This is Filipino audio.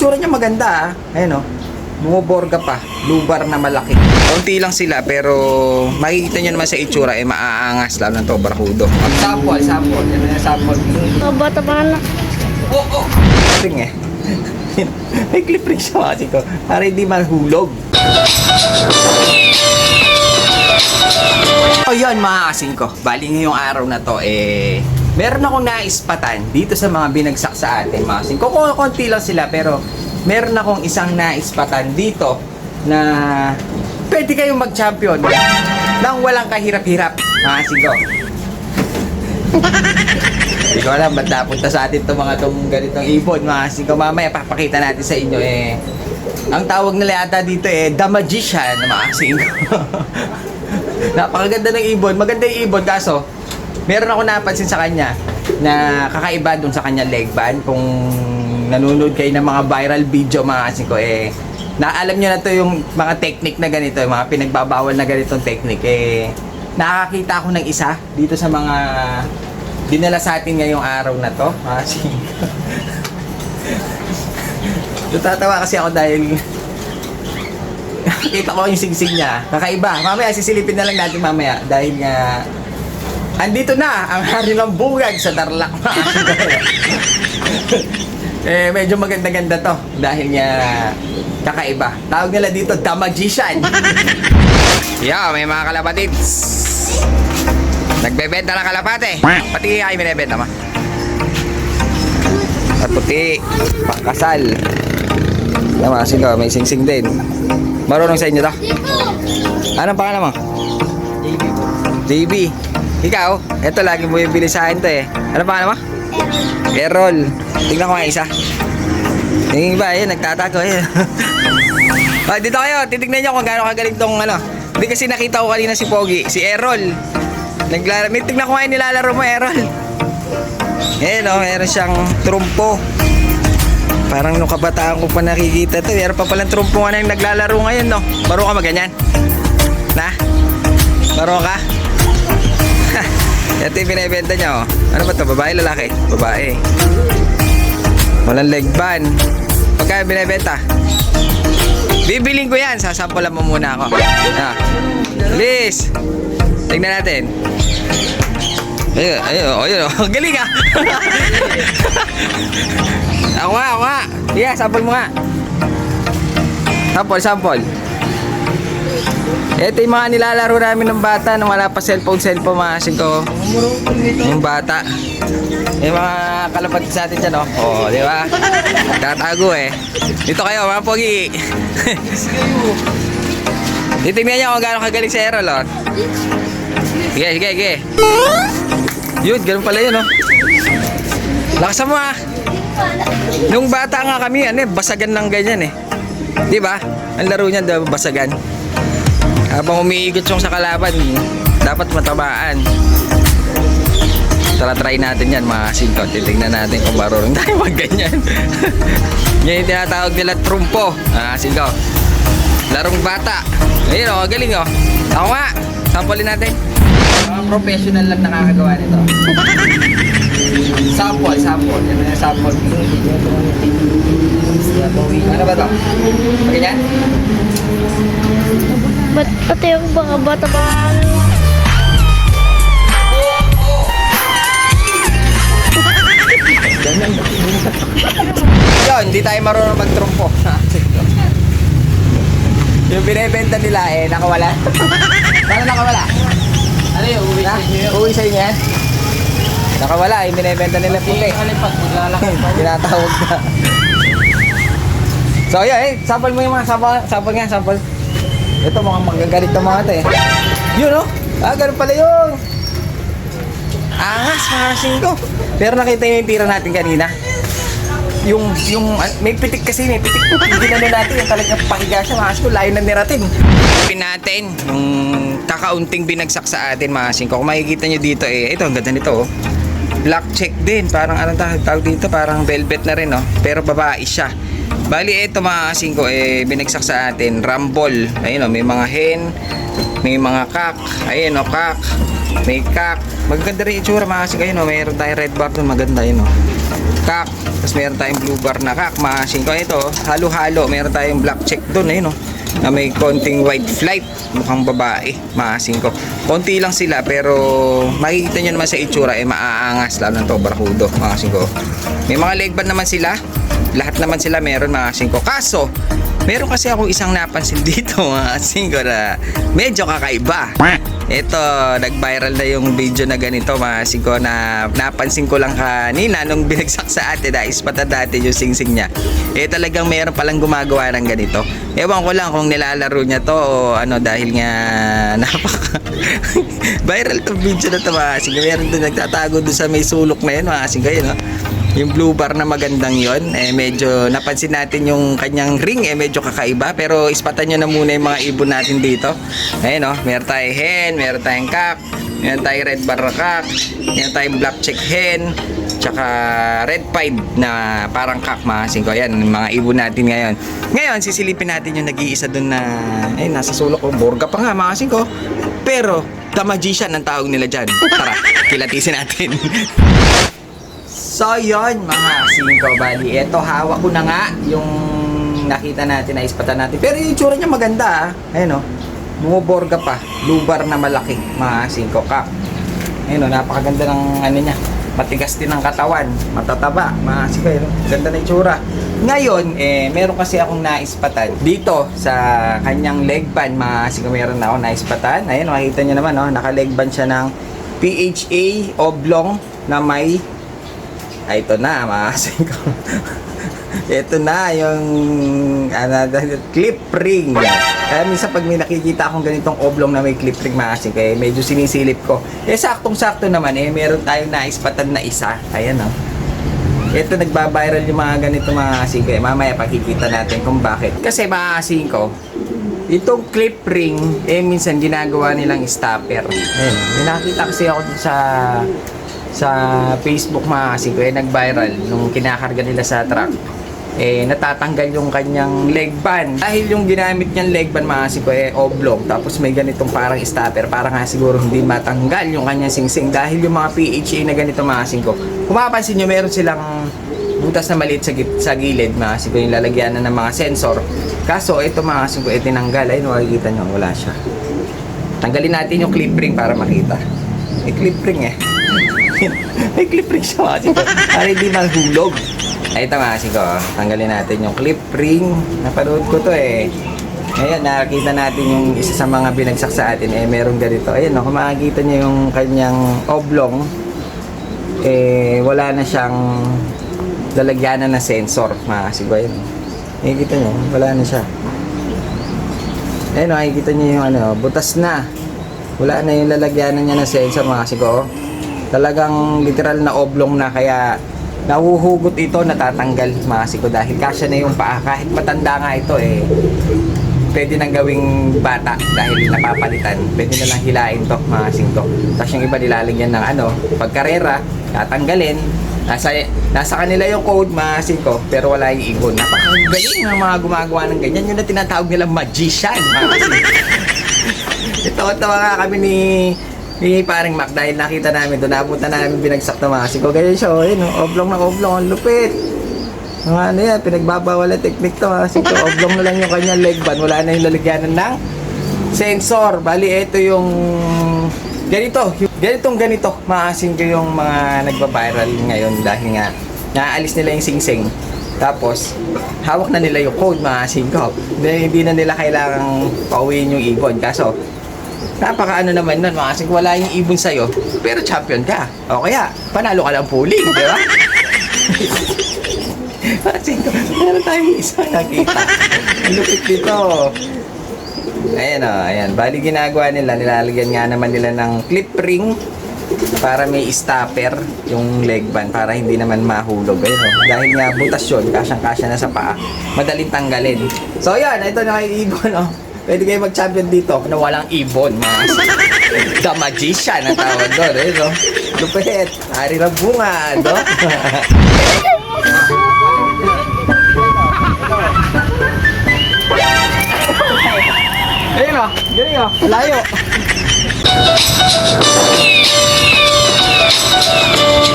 itsura niya maganda ah. Ayun oh. Bumuborga pa. Lubar na malaki. Konti lang sila pero makikita nyo naman sa itsura eh maaangas lalo ng to barkudo. Sample, sample. Yan na yung sample. Mga bata pa na. Oo. Oh, Ring eh. May clip ring siya kasi ko. Para hindi mahulog. O yun mga kasing ko. Bali ngayong araw na to eh meron akong naispatan dito sa mga binagsak sa atin mga. Kung konti lang sila pero meron akong isang naispatan dito na pwede kayong mag-champion nang walang kahirap-hirap mga kasing ko. Hindi ko alam ba't napunta sa atin itong mga itong ganitong ibon mga kasing ko. Mamaya papakita natin sa inyo eh. Ang tawag nila yata dito eh, The Magician mga kasing ko. Napakaganda ng ibon. Maganda yung ibon kaso meron ako napansin sa kanya na kakaiba dun sa kanya leg band. Kung nanonood kayo ng mga viral video mga kasing ko eh na alam nyo na to yung mga technique na ganito, yung mga pinagbabawal na ganitong technique eh nakakita ako ng isa dito sa mga dinala sa atin ngayong araw na to. mga kasing ko. Natatawa kasi ako dahil Kita ko yung singsing niya. Kakaiba. Mamaya sisilipin na lang natin mamaya. Dahil nga, andito na ang hari ng bungag sa Tarlac. eh, medyo maganda-ganda to. Dahil nga, kakaiba. Tawag nila dito, The Magician. Yo, may mga kalapatids. Nagbebenta ng kalapate. Pati kayo binibenta ma. At puti, pangkasal. Yan mga singko, may singsing din. Marunong sa inyo to? Anong pangalan mo? JB. Ikaw, eto lagi mo yung bili sa akin to eh. Anong pangalan mo? Errol. Tingnan ko nga isa. Yung iba, eh, nagtatago eh. ah, dito kayo, titignan nyo kung gaano kagaling tong ano. Hindi kasi nakita ko kanina si Pogi, si Errol. Naglaro, may tignan ko nga yung nilalaro mo, Errol. Eh, no, meron siyang trumpo. Parang nung kabataan ko pa nakikita to. Meron pa palang trumpo nga na yung naglalaro ngayon, no? Baro ka maganyan? Na? Baro ka? Ito yung binibenta niya, oh. Ano ba to? Babae, lalaki? Babae. Walang leg band. Pagka binibenta? Bibiling ko yan. Sasampulan mo muna ako. Ah. Liz! Tignan natin. Ayun, ayun, ayun. oh. Galing ah. ako nga, ako nga. Yeah, sample mo nga. Sample, sample. Ito yung mga nilalaro namin ng bata nung wala pa cellphone, cellphone mga kasing ko. Yung bata. Yung mga kalapat sa atin dyan, oh. Oo, di ba? Tatago eh. Dito kayo, mga pogi. Titignan niyo kung gaano kagaling si Errol, oh. Sige, sige, sige. Yun, ganun pala yun, oh. Lakasan mo, ah. Nung bata nga kami, ano eh, basagan ng ganyan eh. Di ba? Ang laro niyan, diba, basagan. Habang umiigot yung sa kalaban, dapat matabaan. Tara, try natin yan mga singko. Titignan natin kung marunong tayo mag ganyan. yan yung tinatawag nila trumpo. Ah, singko. Larong bata. Ayun oh, galing oh. Ako nga, sample natin. Mga professional lang nakakagawa nito. Sample, sample. Yan na yung sample. Ano ba to? Ganyan? Ba't pati yung mga bata pa Yun, hindi tayo marunong magtrumpo. yung binibenta nila eh, nakawala. Paano nakawala? Ano yung uwi sa inyo? Uwi sa inyo? Nakawala, yung binibenta nila puti. Maglalakad pa. Tinatawag na. So, yun eh, sample mo yung mga sample, sample nga, sample. Ito, mga magagalit ng mga ito eh. Yun oh, ah, ganun pala yun. Angas, mga singko. Pero nakita niyo yung tira natin kanina. Yung, yung, ah, may pitik kasi, may pitik. Hindi na natin yung talagang pahiga siya, mga singko. Layo na niratin. Pin natin, yung kakaunting binagsak sa atin, mga singko. Kung makikita nyo dito eh, ito, ang ganda nito oh. Black check din, parang anong tawag dito, parang velvet na rin oh. Pero babae siya. Bali, ito mga singko, eh, binagsak sa atin, rumble. Ayun oh, may mga hen, may mga kak. Ayun oh, kak. May kak. Maganda rin itsura mga singko. Ayun oh, mayroon tayong red bar doon, maganda yun oh. Kak. Tapos meron tayong blue bar na kak. Mga 5 ito. Halo-halo. Meron tayong black check doon. Ayun oh. Na may konting white flight. Mukhang babae. Mga 5. Konti lang sila pero makikita nyo naman sa itsura eh maaangas lalo ng to barkudo mga 5. May mga leg band naman sila. Lahat naman sila meron mga 5. Kaso, meron kasi ako isang napansin dito mga 5 na medyo kakaiba. Ito, nag-viral na yung video na ganito mga 5 na napansin ko lang kanina nung binagsak sa ate na ispata dati yung singsing niya. Eh talagang meron palang gumagawa ng ganito. Ewan ko lang kung nilalaro niya to o ano dahil nga napaka viral to video na to mga 5. Meron doon nagtatago doon sa may sulok na yun mga 5 yun. No? Yung blue bar na magandang yon eh medyo napansin natin yung kanyang ring eh medyo kakaiba. Pero ispatan nyo na muna yung mga ibon natin dito. Ayun oh meron tayong hen meron tayong kak meron tayong red bar kak meron tayong black check hen tsaka red pied na parang kak mga singko yan mga ibon natin ngayon. Ngayon sisilipin natin yung nag-iisa dun na eh nasa sulok ko. Borga pa nga mga singko pero the magician ang tawag nila dyan. Tara kilatisin natin So yon mga singko bali Ito hawak ko na nga yung nakita natin na ispatan natin. Pero yung itsura niya maganda ah. Ayun o Bumuborga pa. Lubar na malaki mga singko ka Ayun o napakaganda ng ano niya. Matigas din ang katawan. Matataba mga singko yun oh. Ganda na itsura. Ngayon eh meron kasi akong naispatan Dito sa kanyang leg band mga singko meron na ako naispatan Ayun makikita niyo naman oh, naka leg band siya ng PHA oblong na may ay, ito na, mga ko. ito na, yung ano, clip ring. Kaya minsan pag may nakikita akong ganitong oblong na may clip ring, mga kaya medyo sinisilip ko. Eh, saktong-sakto naman, eh, meron tayong naispatan na isa. Ayan, oh. Ito nagbabiral yung mga ganito mga kasing ko. Eh, mamaya pakikita natin kung bakit. Kasi mga kasing ko, itong clip ring, eh minsan ginagawa nilang stopper. Ayan, may nakita kasi ako sa sa Facebook mga kasi ko eh, nag-viral nung kinakarga nila sa truck. Eh natatanggal yung kanyang leg band dahil yung ginamit niyang leg band mga kasi ko eh oblong. Tapos may ganitong parang stopper para nga siguro hindi matanggal yung kanyang singsing. Dahil yung mga PHA na ganito mga kasi ko. Kung mapapansin nyo meron silang butas na maliit sa, sa gilid mga kasi ko. Yung lalagyan na ng mga sensor. Kaso ito mga kasi ko eh tinanggal. Ay makikita nyo wala siya. Tanggalin natin yung clip ring para makita. May clip ring eh may clip ring siya kasi ko. Para hindi mahulog. Ay, ito mga kasi ko. Tanggalin natin yung clip ring. Napanood ko to eh. Ngayon, nakakita natin yung isa sa mga binagsak sa atin. Eh, meron ganito. Ayun, no, kung makikita niyo yung kanyang oblong, eh, wala na siyang lalagyanan na sensor. Mga ko. Ayun. Nakikita niyo, wala na siya. Ayun, nakikita niyo yung ano, butas na. Wala na yung lalagyanan niya ng sensor mga kasi ko talagang literal na oblong na kaya nahuhugot ito natatanggal mga siko dahil kasya na yung paa. Kahit matanda nga ito eh pwede nang gawing bata dahil napapalitan. Pwede na lang hilain to mga singko. Tapos yung iba nilalagyan ng ano pagkarera tatanggalin. Nasa, nasa kanila yung code mga singko pero wala yung ibon napakagaling ng mga gumagawa ng ganyan. Yun na tinatawag nilang magician mga ito tawa nga kami ni ni paring Mac dahil nakita namin doon, napunta namin binagsak na mga siko. Ganyan siya, oh, yun, oh, oblong na oblong, ang lupit. Mga ano yan, pinagbabawal na technique to mga siko. Oblong na lang yung kanyang leg band, wala na yung lalagyanan ng sensor. Bali, ito yung ganito, ganitong ganito, maasin ko yung mga nagba-viral ngayon dahil nga naaalis nila yung sing-sing. Tapos, hawak na nila yung code, mga ko. Hindi, hindi na nila kailangang pauwiin yung ibon. Kaso, napaka ano naman nun, mga kasing wala yung ibon sa'yo, pero champion ka. O kaya, panalo ka lang pooling, di ba? Kasi meron tayong isa nakita. Lupit dito. Ayan o, ayan. Bali ginagawa nila, nilalagyan nga naman nila ng clip ring para may stopper yung leg band para hindi naman mahulog. Ayun o. Dahil nga butas yun, kasyang-kasya na sa paa. Madaling tanggalin. So yan, ito na kay Ibon o. Pwede kayo mag-champion dito na walang ibon, mga The Magician ang tawag doon, eh, no? Lupit, ari na bunga, no? Ayun o, galing o, layo.